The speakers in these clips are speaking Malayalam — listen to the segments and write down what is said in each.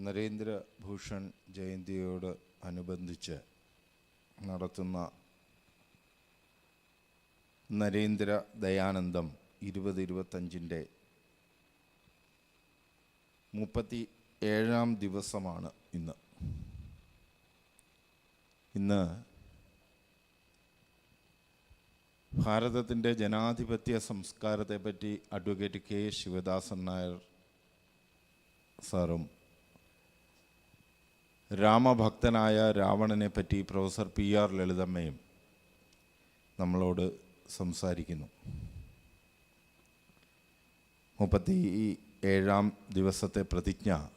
നരേന്ദ്രഭൂഷൺ ജയന്തിയോട് അനുബന്ധിച്ച് നടത്തുന്ന നരേന്ദ്ര ദയാനന്ദം ഇരുപത് ഇരുപത്തഞ്ചിന്റെ മുപ്പത്തി ഏഴാം ദിവസമാണ് ഇന്ന്. ഇന്ന് ഭാരതത്തിന്റെ ജനാധിപത്യ സംസ്കാരത്തെപ്പറ്റി അഡ്വക്കേറ്റ് കെ ശിവദാസൻ നായർ സാറും രാമഭക്തനായ രാവണനെ പറ്റി പ്രൊഫസർ പി ആർ ലളിതമ്മയും നമ്മളോട് സംസാരിക്കുന്നു. മുപ്പത്തി ഏഴാം ദിവസത്തെ പ്രതിജ്ഞ.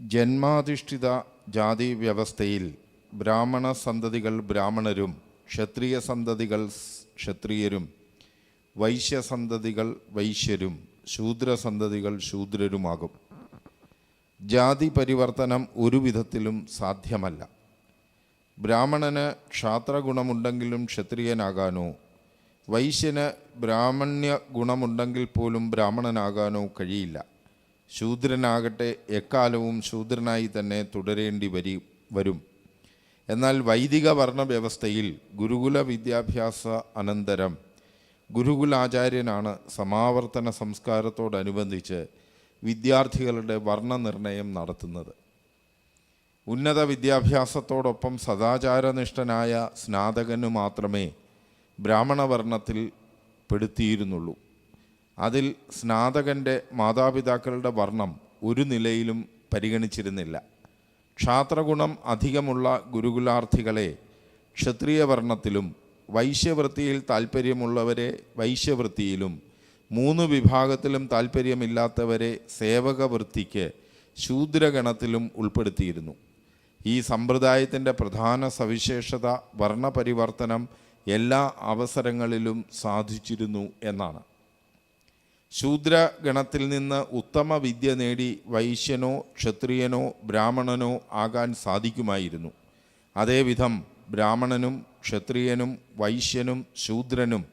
ജന്മാധിഷ്ഠിത ജാതി വ്യവസ്ഥയിൽ ബ്രാഹ്മണ സന്തതികൾ ബ്രാഹ്മണരും ക്ഷത്രിയ സന്തതികൾ ക്ഷത്രിയരും വൈശ്യസന്തതികൾ വൈശ്യരും ശൂദ്രസന്തതികൾ ശൂദ്രരുമാകും. ജാതി പരിവർത്തനം ഒരു വിധത്തിലും സാധ്യമല്ല. ബ്രാഹ്മണന് ക്ഷാത്രഗുണമുണ്ടെങ്കിലും ക്ഷത്രിയനാകാനോ വൈശ്യന് ബ്രാഹ്മണ്യ ഗുണമുണ്ടെങ്കിൽ പോലും ബ്രാഹ്മണനാകാനോ കഴിയില്ല. ശൂദ്രനാകട്ടെ എക്കാലവും ശൂദ്രനായി തന്നെ തുടരേണ്ടി വരി വരും. എന്നാൽ വൈദിക വർണ വ്യവസ്ഥയിൽ ഗുരുകുല വിദ്യാഭ്യാസ അനന്തരം ഗുരുകുലാചാര്യനാണ് സമാവർത്തന സംസ്കാരത്തോടനുബന്ധിച്ച് വിദ്യാർത്ഥികളുടെ വർണനിർണയം നടത്തുന്നത്. ഉന്നത വിദ്യാഭ്യാസത്തോടൊപ്പം സദാചാരനിഷ്ഠനായ സ്നാതകനു മാത്രമേ ബ്രാഹ്മണവർണത്തിൽ പെടുത്തിയിരുന്നുള്ളൂ. അതിൽ സ്നാതകന്റെ മാതാപിതാക്കളുടെ വർണം ഒരു നിലയിലും പരിഗണിച്ചിരുന്നില്ല. ക്ഷാത്രഗുണം അധികമുള്ള ഗുരുകുലാർത്ഥികളെ ക്ഷത്രിയ വർണത്തിലും വൈശ്യവൃത്തിയിൽ താൽപ്പര്യമുള്ളവരെ വൈശ്യവൃത്തിയിലും മൂന്ന് വിഭാഗത്തിലും താൽപ്പര്യമില്ലാത്തവരെ സേവകവൃത്തിക്ക് ശൂദ്രഗണത്തിലും ഉൾപ്പെടുത്തിയിരുന്നു. ഈ സമ്പ്രദായത്തിന്റെ പ്രധാന സവിശേഷത വർണപരിവർത്തനം എല്ലാ അവസരങ്ങളിലും സാധിച്ചിരുന്നു എന്നാണ്. ശൂദ്രഗണത്തിൽ നിന്ന് ഉത്തമ വിദ്യ നേടി വൈശ്യനോ ക്ഷത്രിയനോ ബ്രാഹ്മണനോ ആകാൻ സാധിക്കുമായിരുന്നു. അതേവിധം ബ്രാഹ്മണനും ക്ഷത്രിയനും വൈശ്യനും ശൂദ്രനും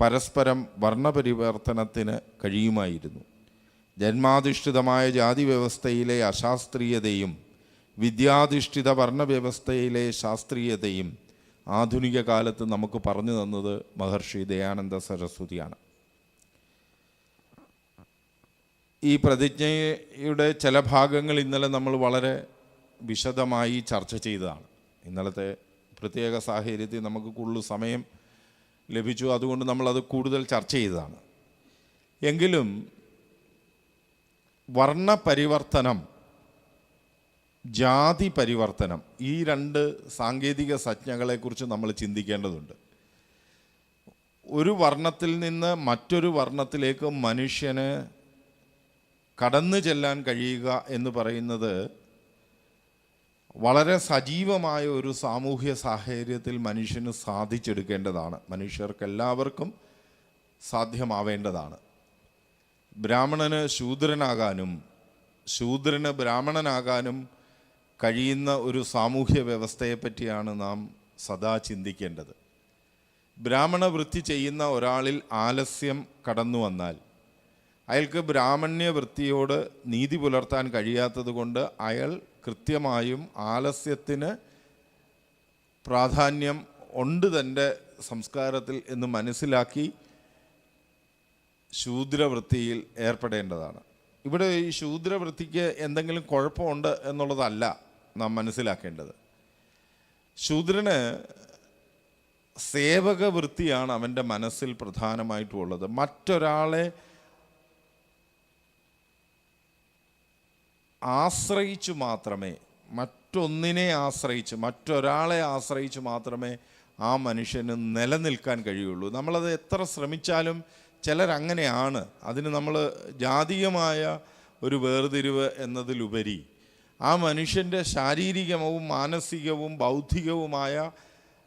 പരസ്പരം വർണപരിവർത്തനത്തിന് കഴിയുമായിരുന്നു. ജന്മാധിഷ്ഠിതമായ ജാതി വ്യവസ്ഥയിലെ അശാസ്ത്രീയതയും വിദ്യാധിഷ്ഠിത വർണവ്യവസ്ഥയിലെ ശാസ്ത്രീയതയും ആധുനിക കാലത്ത് നമുക്ക് പറഞ്ഞു തന്നത് മഹർഷി ദയാനന്ദ സരസ്വതിയാണ്. ഈ പ്രതിജ്ഞയുടെ ചില ഭാഗങ്ങൾ ഇന്നലെ നമ്മൾ വളരെ വിശദമായി ചർച്ച ചെയ്തതാണ്. ഇന്നലത്തെ പ്രത്യേക സാഹചര്യത്തിൽ നമുക്ക് കൂടുതൽ സമയം ലഭിച്ചു. അതുകൊണ്ട് നമ്മളത് കൂടുതൽ ചർച്ച ചെയ്തതാണ്. എങ്കിലും വർണപരിവർത്തനം ജാതി പരിവർത്തനം ഈ രണ്ട് സാങ്കേതിക സംജ്ഞകളെക്കുറിച്ച് നമ്മൾ ചിന്തിക്കേണ്ടതുണ്ട്. ഒരു വർണത്തിൽ നിന്ന് മറ്റൊരു വർണത്തിലേക്ക് മനുഷ്യന് കടന്നു ചെല്ലാൻ കഴിയുക എന്ന് പറയുന്നത് വളരെ സജീവമായ ഒരു സാമൂഹ്യ സാഹചര്യത്തിൽ മനുഷ്യന് സാധിച്ചെടുക്കേണ്ടതാണ്. മനുഷ്യർക്കെല്ലാവർക്കും സാധ്യമാവേണ്ടതാണ്. ബ്രാഹ്മണന് ശൂദ്രനാകാനും ശൂദ്രന് ബ്രാഹ്മണനാകാനും കഴിയുന്ന ഒരു സാമൂഹ്യ വ്യവസ്ഥയെപ്പറ്റിയാണ് നാം സദാ ചിന്തിക്കേണ്ടത്. ബ്രാഹ്മണ വൃത്തി ചെയ്യുന്ന ഒരാളിൽ ആലസ്യം കടന്നു വന്നാൽ അയാൾക്ക് ബ്രാഹ്മണ്യ വൃത്തിയോട് നീതി പുലർത്താൻ കഴിയാത്തത് കൊണ്ട് അയാൾ കൃത്യമായും ആലസ്യത്തിന് പ്രാധാന്യം ഉണ്ട് തന്റെ സംസ്കാരത്തിൽ എന്ന് മനസ്സിലാക്കി ശൂദ്രവൃത്തിയിൽ ഏർപ്പെടേണ്ടതാണ്. ഇവിടെ ഈ ശൂദ്രവൃത്തിക്ക് എന്തെങ്കിലും കുഴപ്പമുണ്ട് എന്നുള്ളതല്ല നാം മനസ്സിലാക്കേണ്ടത്. ശൂദ്രന് സേവക വൃത്തിയാണ് അവന്റെ മനസ്സിൽ പ്രധാനമായിട്ടുള്ളത് മറ്റൊരാളെ ആശ്രയിച്ചു മാത്രമേ മറ്റൊന്നിനെ ആശ്രയിച്ച് മറ്റൊരാളെ ആശ്രയിച്ച് മാത്രമേ ആ മനുഷ്യന് നിലനിൽക്കാൻ കഴിയുള്ളൂ. നമ്മളത് എത്ര ശ്രമിച്ചാലും ചിലരങ്ങനെയാണ്. അതിന് നമ്മൾ ജാതീയമായ ഒരു വേർതിരിവ് എന്നതിലുപരി ആ മനുഷ്യന്റെ ശാരീരികവും മാനസികവും ബൗദ്ധികവുമായ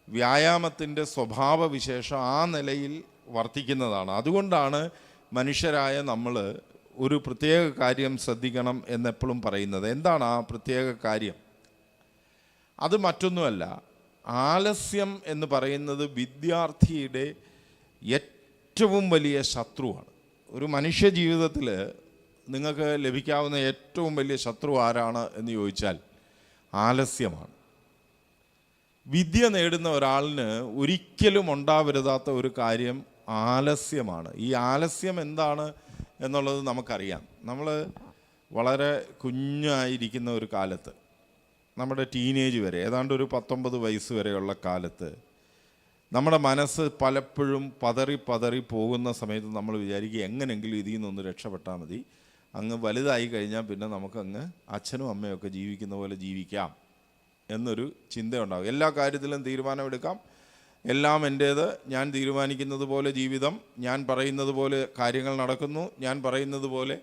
വ്യായാമത്തിന്റെ സ്വഭാവവിശേഷം ആ നിലയിൽ വർത്തിക്കുന്നതാണ്. അതുകൊണ്ടാണ് മനുഷ്യരായ നമ്മൾ ഒരു പ്രത്യേക കാര്യം ശ്രദ്ധിക്കണം എന്നെപ്പോഴും പറയുന്നത്. എന്താണ് ആ പ്രത്യേക കാര്യം? അത് മറ്റൊന്നുമല്ല. ആലസ്യം എന്ന് പറയുന്നത് വിദ്യാർത്ഥിയുടെ ഏറ്റവും വലിയ ശത്രുവാണ്. ഒരു മനുഷ്യ ജീവിതത്തിൽ നിങ്ങൾക്ക് ലഭിക്കാവുന്ന ഏറ്റവും വലിയ ശത്രു ആരാണ് എന്ന് ചോദിച്ചാൽ ആലസ്യമാണ്. വിദ്യ നേടുന്ന ഒരാളിന് ഒരിക്കലും ഉണ്ടാവരുതാത്ത ഒരു കാര്യം ആലസ്യമാണ്. ഈ ആലസ്യം എന്താണ്? എന്നുള്ളത് നമുക്കറിയാം. നമ്മൾ വളരെ കുഞ്ഞായിരിക്കുന്ന ഒരു കാലത്ത് നമ്മുടെ ടീനേജ് വരെ ഏതാണ്ട് ഒരു പത്തൊമ്പത് വയസ്സ് വരെയുള്ള കാലത്ത് നമ്മുടെ മനസ്സ് പലപ്പോഴും പതറി പതറി പോകുന്ന സമയത്ത് നമ്മൾ വിചാരിക്കുക എങ്ങനെങ്കിലും ഇതിൽ നിന്നൊന്ന് രക്ഷപ്പെട്ടാൽ മതി. അങ്ങ് വലുതായി കഴിഞ്ഞാൽ പിന്നെ നമുക്കങ്ങ് അച്ഛനും അമ്മയൊക്കെ ജീവിക്കുന്ന പോലെ ജീവിക്കാം എന്നൊരു ചിന്തയുണ്ടാകും. എല്ലാ കാര്യത്തിലും തീരുമാനമെടുക്കാം. എല്ലാം എന്റേത്. ഞാൻ തീരുമാനിക്കുന്നത് പോലെ ജീവിതം. ഞാൻ പറയുന്നത് പോലെ കാര്യങ്ങൾ നടക്കുന്നു. ഞാൻ പറയുന്നത് പോലെ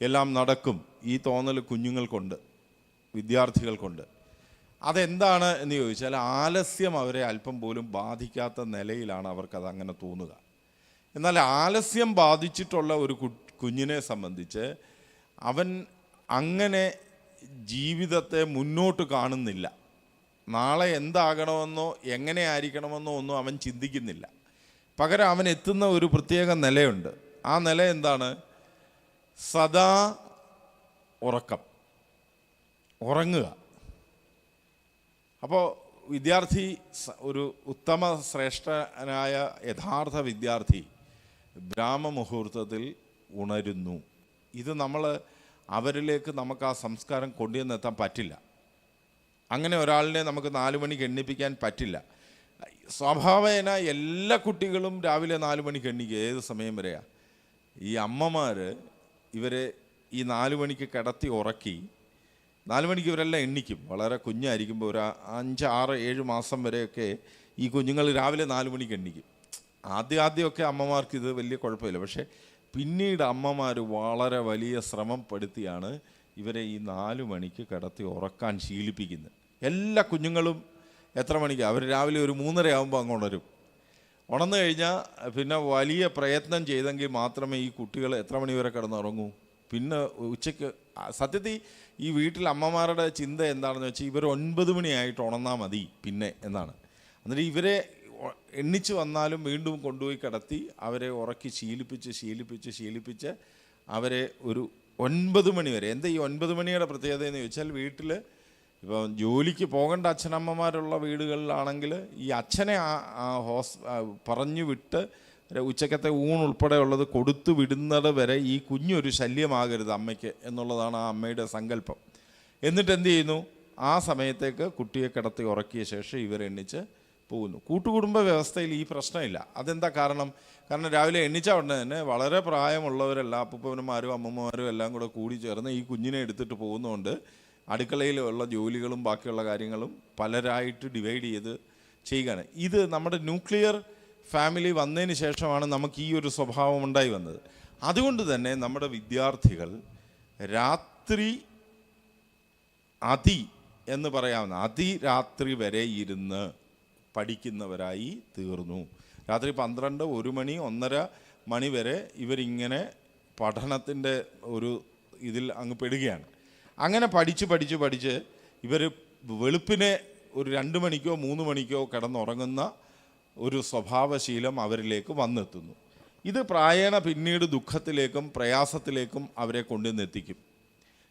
എല്ലാം നടക്കും. ഈ തോന്നൽ കുഞ്ഞുങ്ങൾക്കുണ്ട് വിദ്യാർത്ഥികൾക്കുണ്ട് അതെന്താണ് എന്ന് ചോദിച്ചാൽ ആലസ്യം അവരെ അല്പം പോലും ബാധിക്കാത്ത നിലയിലാണ് അവർക്കത് അങ്ങനെ തോന്നുക. എന്നാൽ ആലസ്യം ബാധിച്ചിട്ടുള്ള ഒരു കുഞ്ഞിനെ സംബന്ധിച്ച് അവൻ അങ്ങനെ ജീവിതത്തെ മുന്നോട്ട് കാണുന്നില്ല. നാളെ എന്താകണമെന്നോ എങ്ങനെ ആയിരിക്കണമെന്നോ ഒന്നും അവൻ ചിന്തിക്കുന്നില്ല. പകരം അവൻ എത്തുന്ന ഒരു പ്രത്യേക നിലയുണ്ട്. ആ നില എന്താണ്? സദാ ഉറക്കം. ഉറങ്ങുക. അപ്പോൾ വിദ്യാർത്ഥി ഒരു ഉത്തമ ശ്രേഷ്ഠനായ യഥാർത്ഥ വിദ്യാർത്ഥി ബ്രാഹ്മമുഹൂർത്തത്തിൽ ഉണരുന്നു. ഇത് നമ്മൾ അവരിലേക്ക് നമുക്ക് ആ സംസ്കാരം കൊണ്ടുവന്നെത്താൻ പറ്റില്ല. അങ്ങനെ ഒരാളിനെ നമുക്ക് നാല് മണിക്ക് എണ്ണിപ്പിക്കാൻ പറ്റില്ല. സ്വാഭാവേന എല്ലാ കുട്ടികളും രാവിലെ നാല് മണിക്ക് എണ്ണിക്കുക ഏത് സമയം വരെയാ? ഈ അമ്മമാർ ഇവരെ ഈ നാല് മണിക്ക് കിടത്തി ഉറക്കി നാല് മണിക്ക് ഇവരെല്ലാം എണ്ണിക്കും. വളരെ കുഞ്ഞായിരിക്കുമ്പോൾ ഒരു അഞ്ച് ആറ് ഏഴ് മാസം വരെയൊക്കെ ഈ കുഞ്ഞുങ്ങൾ രാവിലെ നാല് മണിക്ക് എണ്ണിക്കും ആദ്യം ആദ്യമൊക്കെ അമ്മമാർക്ക് ഇത് വലിയ കുഴപ്പമില്ല. പക്ഷേ പിന്നീട് അമ്മമാർ വളരെ വലിയ ശ്രമം പെടുത്തിയാണ് ഇവരെ ഈ നാല് മണിക്ക് കിടത്തി ഉറക്കാൻ ശീലിപ്പിക്കുന്നത്. എല്ലാ കുഞ്ഞുങ്ങളും എത്ര മണിക്ക്? അവർ രാവിലെ ഒരു മൂന്നര ആകുമ്പോൾ അങ്ങ് ഉണരും ഉണർന്നു കഴിഞ്ഞാൽ പിന്നെ വലിയ പ്രയത്നം ചെയ്തെങ്കിൽ മാത്രമേ ഈ കുട്ടികൾ എത്ര മണി വരെ കിടന്നുറങ്ങൂ? പിന്നെ ഉച്ചയ്ക്ക് സത്യത്തിൽ ഈ വീട്ടിൽ അമ്മമാരുടെ ചിന്ത എന്താണെന്ന് വെച്ചാൽ ഇവർ ഒൻപത് മണിയായിട്ട് ഉണർന്നാൽ മതി പിന്നെ എന്നാണ്. എന്നിട്ട് ഇവരെ എണ്ണിച്ച് വന്നാലും വീണ്ടും കൊണ്ടുപോയി കിടത്തി അവരെ ഉറക്കി ശീലിപ്പിച്ച് ശീലിപ്പിച്ച് ശീലിപ്പിച്ച് അവരെ ഒരു ഒൻപത് മണി വരെ. എന്താ ഈ ഒൻപത് മണിയുടെ പ്രത്യേകത എന്ന് ചോദിച്ചാൽ വീട്ടിൽ ഇപ്പം ജോലിക്ക് പോകേണ്ട അച്ഛനമ്മമാരുള്ള വീടുകളിലാണെങ്കിൽ ഈ അച്ഛനെ ആ- ഹോസ് പറഞ്ഞു വിട്ട് ഉച്ചക്കത്തെ ഊൺ ഉൾപ്പെടെയുള്ളത് കൊടുത്തു വിടുന്നത് വരെ ഈ കുഞ്ഞൊരു ശല്യമാകരുത് അമ്മയ്ക്ക് എന്നുള്ളതാണ് ആ അമ്മയുടെ സങ്കല്പം. എന്നിട്ട് എന്ത് ചെയ്യുന്നു? ആ സമയത്തേക്ക് കുട്ടിയെ കിടത്തി ഉറക്കിയ ശേഷം ഇവരെണ്ണിച്ച് പോകുന്നു. കൂട്ടുകുടുംബ വ്യവസ്ഥയിൽ ഈ പ്രശ്നമില്ല. അതെന്താ കാരണം? കാരണം രാവിലെ എണ്ണിച്ച ഉടനെ തന്നെ വളരെ പ്രായമുള്ളവരെല്ലാം അപ്പൂപ്പന്മാരും അമ്മമ്മമാരും എല്ലാം കൂടെ കൂടി ചേർന്ന് ഈ കുഞ്ഞിനെ എടുത്തിട്ട് പോകുന്നതുകൊണ്ട് അടുക്കളയിലുള്ള ജോലികളും ബാക്കിയുള്ള കാര്യങ്ങളും പലരായിട്ട് ഡിവൈഡ് ചെയ്ത് ചെയ്യുകയാണ്. ഇത് നമ്മുടെ ന്യൂക്ലിയർ ഫാമിലി വന്നതിന് ശേഷമാണ് നമുക്ക് ഈ ഒരു സ്വഭാവം ഉണ്ടായി വന്നത്. അതുകൊണ്ട് തന്നെ നമ്മുടെ വിദ്യാർത്ഥികൾ രാത്രി അതി എന്ന് പറയാവുന്ന അതിരാത്രി വരെ ഇരുന്ന് പഠിക്കുന്നവരായി തീർന്നു. രാത്രി പന്ത്രണ്ട് ഒരു മണി ഒന്നര മണി വരെ ഇവരിങ്ങനെ പഠനത്തിന്റെ ഒരു ഇതിൽ അങ്ങ് പെടുകയാണ്. അങ്ങനെ പഠിച്ച് പഠിച്ച് പഠിച്ച് ഇവർ വെളുപ്പിനെ ഒരു രണ്ട് മണിക്കോ മൂന്ന് മണിക്കോ കിടന്നുറങ്ങുന്ന ഒരു സ്വഭാവശീലം അവരിലേക്ക് വന്നെത്തുന്നു. ഇത് പ്രായേണ പിന്നീട് ദുഃഖത്തിലേക്കും പ്രയാസത്തിലേക്കും അവരെ കൊണ്ടുവന്നെത്തിക്കും.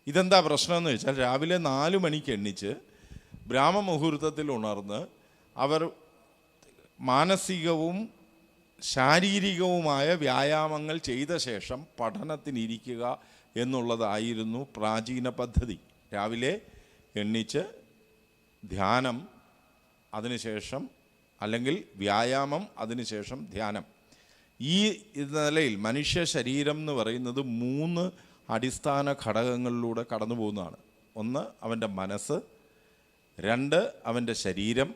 ഇതെന്താ പ്രശ്നമെന്ന് വെച്ചാൽ രാവിലെ നാല് മണിക്ക് എണ്ണിച്ച് ബ്രാഹ്മമുഹൂർത്തത്തിൽ ഉണർന്ന് അവർ മാനസികവും ശാരീരികവുമായ വ്യായാമങ്ങൾ ചെയ്ത ശേഷം പഠനത്തിനിരിക്കുക എന്നുള്ളതായിരുന്നു പ്രാചീന പദ്ധതി. രാവിലെ എണ്ണിച്ച് ധ്യാനം അതിനുശേഷം അല്ലെങ്കിൽ വ്യായാമം അതിനുശേഷം ധ്യാനം. ഈ നിലയിൽ മനുഷ്യ ശരീരം എന്ന് പറയുന്നത് മൂന്ന് അടിസ്ഥാന ഘടകങ്ങളിലൂടെ കടന്നു പോകുന്നതാണ്. ഒന്ന് അവന്റെ മനസ്സ്. രണ്ട് അവന്റെ ശരീരം.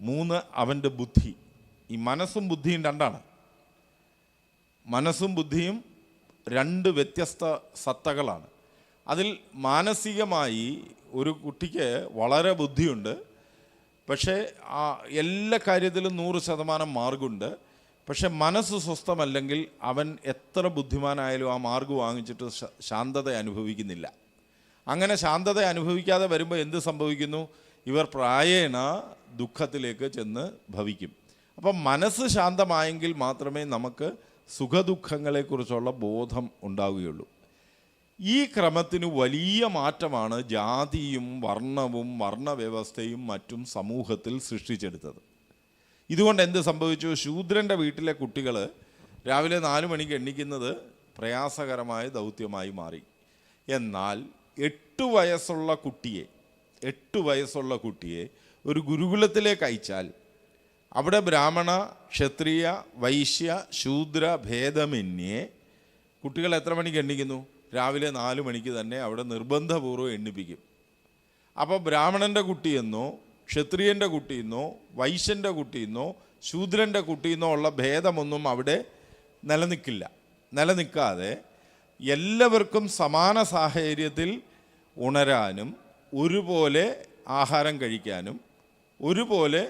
മൂന്ന് അവന്റെ ബുദ്ധി. ഈ മനസ്സും ബുദ്ധിയും രണ്ടാണ്. മനസ്സും ബുദ്ധിയും രണ്ട് വ്യത്യസ്ത സത്തകളാണ്. അതിൽ മാനസികമായി ഒരു കുട്ടിക്ക് വളരെ ബുദ്ധിയുണ്ട്. പക്ഷേ ആ എല്ലാ കാര്യത്തിലും നൂറ് ശതമാനം മാർഗുണ്ട്. പക്ഷെ മനസ്സ് സ്വസ്ഥമല്ലെങ്കിൽ അവൻ എത്ര ബുദ്ധിമാനായാലും ആ മാർഗ് വാങ്ങിച്ചിട്ട് ശാന്തത അനുഭവിക്കുന്നില്ല. അങ്ങനെ ശാന്തത അനുഭവിക്കാതെ വരുമ്പോൾ എന്ത് സംഭവിക്കുന്നു? ഇവർ പ്രായേണ ദുഃഖത്തിലേക്ക് ചെന്ന് ഭവിക്കും. അപ്പം മനസ്സ് ശാന്തമായെങ്കിൽ മാത്രമേ നമുക്ക് സുഖദുഃഖങ്ങളെക്കുറിച്ചുള്ള ബോധം ഉണ്ടാവുകയുള്ളൂ. ഈ ക്രമത്തിന് വലിയ മാറ്റമാണ് ജാതിയും വർണവും വർണവ്യവസ്ഥയും മറ്റും സമൂഹത്തിൽ സൃഷ്ടിച്ചെടുത്തത്. ഇതുകൊണ്ട് എന്ത് സംഭവിച്ചു? ശൂദ്രന്റെ വീട്ടിലെ കുട്ടികൾ രാവിലെ നാല് മണിക്ക് എണ്ണിക്കുന്നത് പ്രയാസകരമായ ദൗത്യമായി മാറി. എന്നാൽ എട്ട് വയസ്സുള്ള കുട്ടിയെ എട്ട് വയസ്സുള്ള കുട്ടിയെ ഒരു ഗുരുകുലത്തിലേക്ക് അയച്ചാൽ അവിടെ ബ്രാഹ്മണ ക്ഷത്രിയ വൈശ്യ ശൂദ്ര ഭേദമന്യേ കുട്ടികൾ എത്ര മണിക്ക് എണ്ണിക്കുന്നു? രാവിലെ നാല് മണിക്ക് തന്നെ അവിടെ നിർബന്ധപൂർവം എണ്ണിപ്പിക്കും. അപ്പോൾ ബ്രാഹ്മണന്റെ കുട്ടിയെന്നോ ക്ഷത്രിയന്റെ കുട്ടിയെന്നോ വൈശ്യന്റെ കുട്ടിയെന്നോ ശൂദ്രന്റെ കുട്ടിയെന്നോ ഉള്ള ഭേദമൊന്നും അവിടെ നിലനിൽക്കില്ല. നിലനിൽക്കാതെ എല്ലാവർക്കും സമാന സാഹചര്യത്തിൽ ഉണരാനും ഒരുപോലെ ആഹാരം കഴിക്കാനും ഒരുപോലെ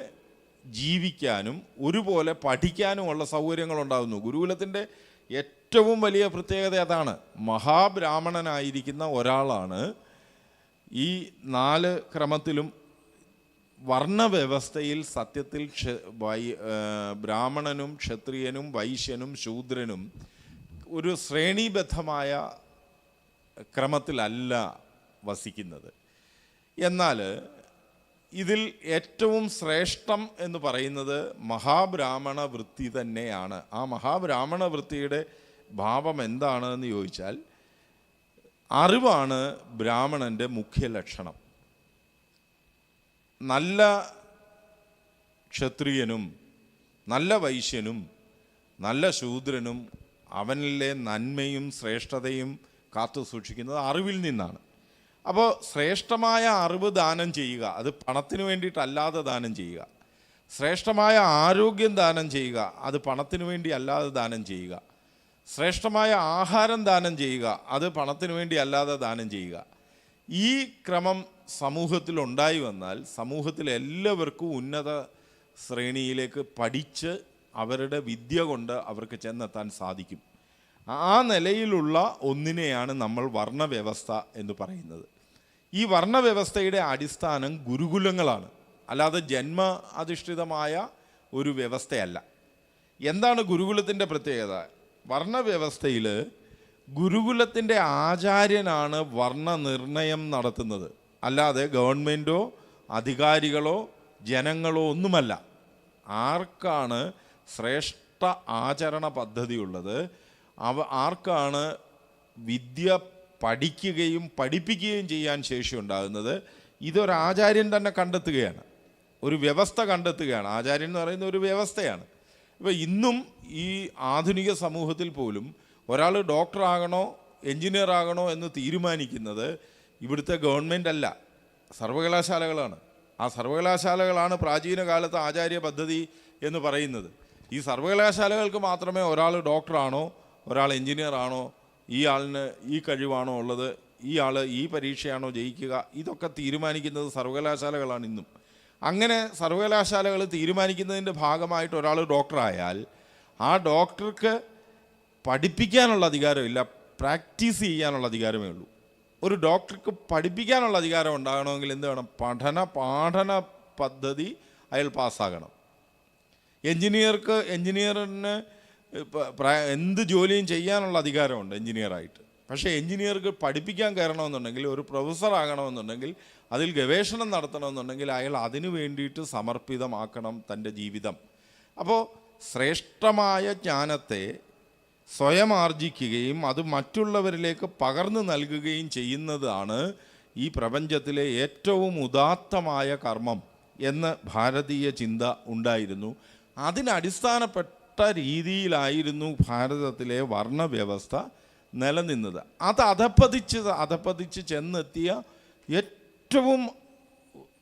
ജീവിക്കാനും ഒരുപോലെ പഠിക്കാനുമുള്ള സൗകര്യങ്ങൾ ഉണ്ടാകുന്നു ഗുരുകുലത്തിന്റെ ഏറ്റവും വലിയ പ്രത്യേകത അതാണ്. മഹാബ്രാഹ്മണനായിരിക്കുന്ന ഒരാളാണ് ഈ നാല് ക്രമത്തിലും വർണവ്യവസ്ഥയിൽ സത്യത്തിൽ വൈ ബ്രാഹ്മണനും ക്ഷത്രിയനും വൈശ്യനും ശൂദ്രനും ഒരു ശ്രേണീബദ്ധമായ ക്രമത്തിലല്ല വസിക്കുന്നത്. എന്നാൽ ഇതിൽ ഏറ്റവും ശ്രേഷ്ഠം എന്ന് പറയുന്നത് മഹാബ്രാഹ്മണ വൃത്തി തന്നെയാണ്. ആ മഹാബ്രാഹ്മണ വൃത്തിയുടെ ഭാവം എന്താണ് എന്ന് ചോദിച്ചാൽ അറിവാണ് ബ്രാഹ്മണന്റെ മുഖ്യ ലക്ഷണം. നല്ല ക്ഷത്രിയനും നല്ല വൈശ്യനും നല്ല ശൂദ്രനും അവനിലെ നന്മയും ശ്രേഷ്ഠതയും കാത്തു സൂക്ഷിക്കുന്നത് അറിവിൽ നിന്നാണ്. അപ്പോൾ ശ്രേഷ്ഠമായ അറിവ് ദാനം ചെയ്യുക. അത് പണത്തിന് വേണ്ടിയിട്ടല്ലാതെ ദാനം ചെയ്യുക. ശ്രേഷ്ഠമായ ആരോഗ്യം ദാനം ചെയ്യുക. അത് പണത്തിന് വേണ്ടി അല്ലാതെ ദാനം ചെയ്യുക. ശ്രേഷ്ഠമായ ആഹാരം ദാനം ചെയ്യുക. അത് പണത്തിന് വേണ്ടി അല്ലാതെ ദാനം ചെയ്യുക. ഈ ക്രമം സമൂഹത്തിൽ ഉണ്ടായി വന്നാൽ സമൂഹത്തിൽ എല്ലാവർക്കും ഉന്നത ശ്രേണിയിലേക്ക് പഠിച്ച് അവരുടെ വിദ്യ കൊണ്ട് അവർക്ക് ചെന്നെത്താൻ സാധിക്കും. ആ നിലയിലുള്ള ഒന്നിനെയാണ് നമ്മൾ വർണവ്യവസ്ഥ എന്ന് പറയുന്നത്. ഈ വർണവ്യവസ്ഥയുടെ അടിസ്ഥാനം ഗുരുകുലങ്ങളാണ്. അല്ലാതെ ജന്മ അധിഷ്ഠിതമായ ഒരു വ്യവസ്ഥയല്ല. എന്താണ് ഗുരുകുലത്തിന്റെ പ്രത്യേകത? വർണവ്യവസ്ഥയിൽ ഗുരുകുലത്തിന്റെ ആചാര്യനാണ് വർണനിർണയം നടത്തുന്നത്. അല്ലാതെ ഗവൺമെന്റോ അധികാരികളോ ജനങ്ങളോ ഒന്നുമല്ല. ആർക്കാണ് ശ്രേഷ്ഠ ആചരണ പദ്ധതിയുള്ളത്? അവ ആർക്കാണ് വിദ്യ പഠിക്കുകയും പഠിപ്പിക്കുകയും ചെയ്യാൻ ശേഷി ഉണ്ടാകുന്നത്? ഇതൊരാചാര്യൻ തന്നെ കണ്ടെത്തുകയാണ്. ഒരു വ്യവസ്ഥ കണ്ടെത്തുകയാണ്. ആചാര്യൻ എന്ന് പറയുന്ന ഒരു വ്യവസ്ഥയാണ്. ഇപ്പോൾ ഇന്നും ഈ ആധുനിക സമൂഹത്തിൽ പോലും ഒരാൾ ഡോക്ടറാകണോ എൻജിനീയർ ആകണോ എന്ന് തീരുമാനിക്കുന്നത് ഇവിടുത്തെ ഗവൺമെന്റ് അല്ല. സർവകലാശാലകളാണ്. ആ സർവകലാശാലകളാണ് പ്രാചീന കാലത്ത് ആചാര്യ പദ്ധതി എന്ന് പറയുന്നത്. ഈ സർവകലാശാലകൾക്ക് മാത്രമേ ഒരാൾ ഡോക്ടറാണോ ഒരാൾ എൻജിനീയർ ആണോ? ഈ ആളിന് ഈ കഴിവാണോ ഉള്ളത്? ഈ ആൾ ഈ പരീക്ഷയാണോ ജയിക്കുക? ഇതൊക്കെ തീരുമാനിക്കുന്നത് സർവകലാശാലകളാണ് ഇന്നും. അങ്ങനെ സർവകലാശാലകൾ തീരുമാനിക്കുന്നതിന്റെ ഭാഗമായിട്ട് ഒരാൾ ഡോക്ടറായാൽ ആ ഡോക്ടർക്ക് പഠിപ്പിക്കാനുള്ള അധികാരമില്ല. പ്രാക്ടീസ് ചെയ്യാനുള്ള അധികാരമേ ഉള്ളൂ. ഒരു ഡോക്ടർക്ക് പഠിപ്പിക്കാനുള്ള അധികാരം ഉണ്ടാകണമെങ്കിൽ എന്ത് വേണം? പഠന പാഠന പദ്ധതി അയാൾ പാസ്സാകണം. എഞ്ചിനീയർക്ക് എഞ്ചിനീയറിന് എന്ത് ജോലിയും ചെയ്യാനുള്ള അധികാരമുണ്ട് എഞ്ചിനീയറായിട്ട്. പക്ഷേ എഞ്ചിനീയർക്ക് പഠിപ്പിക്കാൻ കയറണമെന്നുണ്ടെങ്കിൽ ഒരു പ്രൊഫസർ ആകണമെന്നുണ്ടെങ്കിൽ അതിൽ ഗവേഷണം നടത്തണമെന്നുണ്ടെങ്കിൽ അയാൾ അതിനു വേണ്ടിയിട്ട് സമർപ്പിതമാക്കണം തന്റെ ജീവിതം. അപ്പോൾ ശ്രേഷ്ഠമായ ജ്ഞാനത്തെ സ്വയം ആർജിക്കുകയും അത് മറ്റുള്ളവരിലേക്ക് പകർന്നു നൽകുകയും ചെയ്യുന്നതാണ് ഈ പ്രപഞ്ചത്തിലെ ഏറ്റവും ഉദാത്തമായ കർമ്മം എന്ന് ഭാരതീയ ചിന്ത ഉണ്ടായിരുന്നു. അതിനടിസ്ഥാനപ്പെട്ട രീതിയിലായിരുന്നു ഭാരതത്തിലെ വർണവ്യവസ്ഥ നിലനിന്നത്. അത് അധപ്പതിച്ച് അധപ്പതിച്ച് ചെന്നെത്തിയ ഏറ്റവും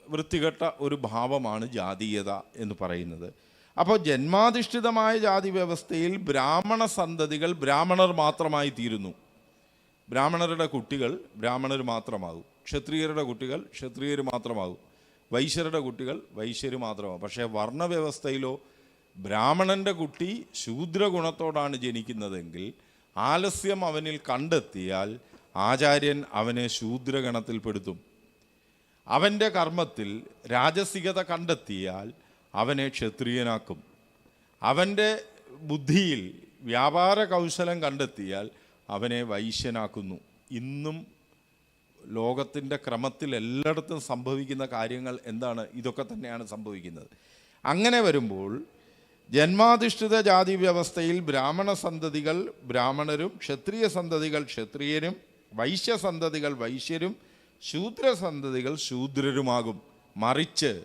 വൃത്തികെട്ട ഒരു ഭാവമാണ് ജാതീയത എന്ന് പറയുന്നത്. അപ്പോൾ ജന്മാധിഷ്ഠിതമായ ജാതി വ്യവസ്ഥയിൽ ബ്രാഹ്മണ സന്തതികൾ ബ്രാഹ്മണർ മാത്രമായി തീരുന്നു. ബ്രാഹ്മണരുടെ കുട്ടികൾ ബ്രാഹ്മണർ മാത്രമാകും. ക്ഷത്രിയരുടെ കുട്ടികൾ ക്ഷത്രിയർ മാത്രമാകും. വൈശ്യരുടെ കുട്ടികൾ വൈശ്യർ മാത്രമാകും. പക്ഷേ വർണവ്യവസ്ഥയിലോ ബ്രാഹ്മണന്റെ കുട്ടി ശൂദ്രഗുണത്തോടാണ് ജനിക്കുന്നതെങ്കിൽ ആലസ്യം അവനിൽ കണ്ടെത്തിയാൽ ആചാര്യൻ അവനെ ശൂദ്രഗണത്തിൽപ്പെടുത്തും. അവന്റെ കർമ്മത്തിൽ രാജസികത കണ്ടെത്തിയാൽ അവനെ ക്ഷത്രിയനാക്കും. അവന്റെ ബുദ്ധിയിൽ വ്യാപാര കൗശലം കണ്ടെത്തിയാൽ അവനെ വൈശ്യനാക്കുന്നു. ഇന്നും ലോകത്തിന്റെ ക്രമത്തിൽ എല്ലായിടത്തും സംഭവിക്കുന്ന കാര്യങ്ങൾ എന്താണ്? ഇതൊക്കെ തന്നെയാണ് സംഭവിക്കുന്നത്. അങ്ങനെ വരുമ്പോൾ ജന്മാധിഷ്ഠിത ജാതി വ്യവസ്ഥയിൽ ബ്രാഹ്മണ സന്തതികൾ ബ്രാഹ്മണരും ക്ഷത്രിയ സന്തതികൾ ക്ഷത്രിയരും വൈശ്യ സന്തതികൾ വൈശ്യരും ശൂദ്ര സന്തതികൾ ശൂദ്രരുമാകും. മറിച്ച്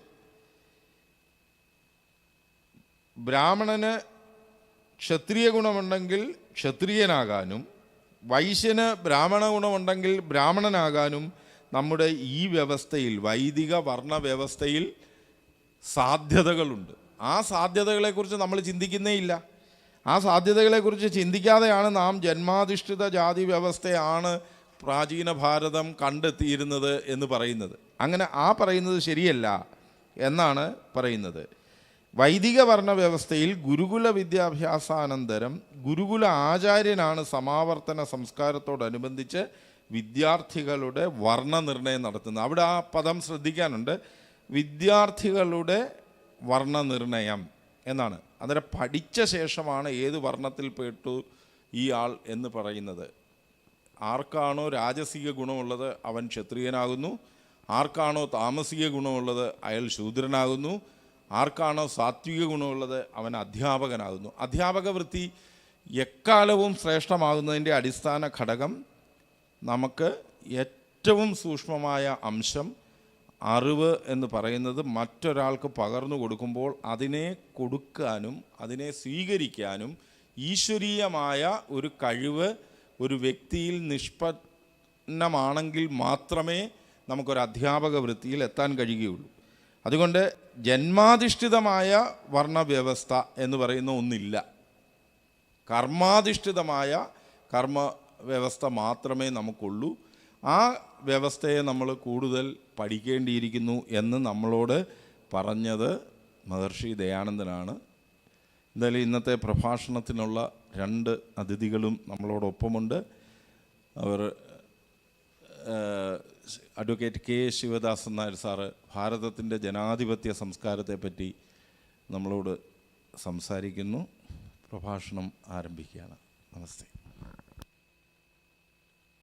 ബ്രാഹ്മണന് ക്ഷത്രിയ ഗുണമുണ്ടെങ്കിൽ ക്ഷത്രിയനാകാനും വൈശ്യന് ബ്രാഹ്മണ ഗുണമുണ്ടെങ്കിൽ ബ്രാഹ്മണനാകാനും നമ്മുടെ ഈ വ്യവസ്ഥയിൽ വൈദിക വർണ വ്യവസ്ഥയിൽ സാധ്യതകളുണ്ട്. ആ സാധ്യതകളെക്കുറിച്ച് നമ്മൾ ചിന്തിക്കുന്നേ ഇല്ല. ആ സാധ്യതകളെക്കുറിച്ച് ചിന്തിക്കാതെയാണ് നാം ജന്മാധിഷ്ഠിത ജാതി വ്യവസ്ഥയാണ് പ്രാചീന ഭാരതം കണ്ടെത്തിയിരുന്നത് എന്ന് പറയുന്നത്. അങ്ങനെ ആ പറയുന്നത് ശരിയല്ല എന്നാണ് പറയുന്നത്. വൈദിക വർണ വ്യവസ്ഥയിൽ ഗുരുകുല വിദ്യാഭ്യാസാനന്തരം ഗുരുകുല ആചാര്യനാണ് സമാവർത്തന സംസ്കാരത്തോടനുബന്ധിച്ച് വിദ്യാർത്ഥികളുടെ വർണനിർണയം നടത്തുന്നത്. അവിടെ ആ പദം ശ്രദ്ധിക്കാനുണ്ട്. വിദ്യാർത്ഥികളുടെ വർണനിർണയം എന്നാണ്. അന്നേരം പഠിച്ച ശേഷമാണ് ഏത് വർണത്തിൽ പെട്ടു ഈ ആൾ എന്ന് പറയുന്നത്. ആർക്കാണോ രാജസിക ഗുണമുള്ളത് അവൻ ക്ഷത്രിയനാകുന്നു. ആർക്കാണോ താമസിക ഗുണമുള്ളത് അയാൾ ശൂദ്രനാകുന്നു. ആർക്കാണോ സാത്വിക ഗുണമുള്ളത് അവൻ അധ്യാപകനാകുന്നു. അധ്യാപക വൃത്തി എക്കാലവും ശ്രേഷ്ഠമാകുന്നതിന്റെ അടിസ്ഥാന ഘടകം നമുക്ക് ഏറ്റവും സൂക്ഷ്മമായ അംശം അറിവ് എന്ന് പറയുന്നത് മറ്റൊരാൾക്ക് പകർന്നു കൊടുക്കുമ്പോൾ അതിനെ കൊടുക്കാനും അതിനെ സ്വീകരിക്കാനും ഈശ്വരീയമായ ഒരു കഴിവ് ഒരു വ്യക്തിയിൽ നിഷ്പന്നമാണെങ്കിൽ മാത്രമേ നമുക്കൊരു അധ്യാപക വൃത്തിയിൽ എത്താൻ കഴിയുകയുള്ളൂ. അതുകൊണ്ട് ജന്മാധിഷ്ഠിതമായ വർണവ്യവസ്ഥ എന്ന് പറയുന്ന ഒന്നില്ല. കർമാധിഷ്ഠിതമായ കർമ്മ വ്യവസ്ഥ മാത്രമേ നമുക്കുള്ളൂ. ആ വ്യവസ്ഥയെ നമ്മൾ കൂടുതൽ പഠിക്കേണ്ടിയിരിക്കുന്നു എന്ന് നമ്മളോട് പറഞ്ഞത് മഹർഷി ദയാനന്ദനാണ്. എന്തായാലും ഇന്നത്തെ പ്രഭാഷണത്തിനുള്ള രണ്ട് അതിഥികളും നമ്മളോടൊപ്പമുണ്ട്. അവർ advocate K Sivadasan Nair sir ഭാരതത്തിന്റെ ജനാധിപത്യ സംസ്കാരത്തെപ്പറ്റി നമ്മളോട് സംസാരിക്കുന്നു. പ്രഭാഷണം ആരംഭിക്കുകയാണ്. നമസ്തേ.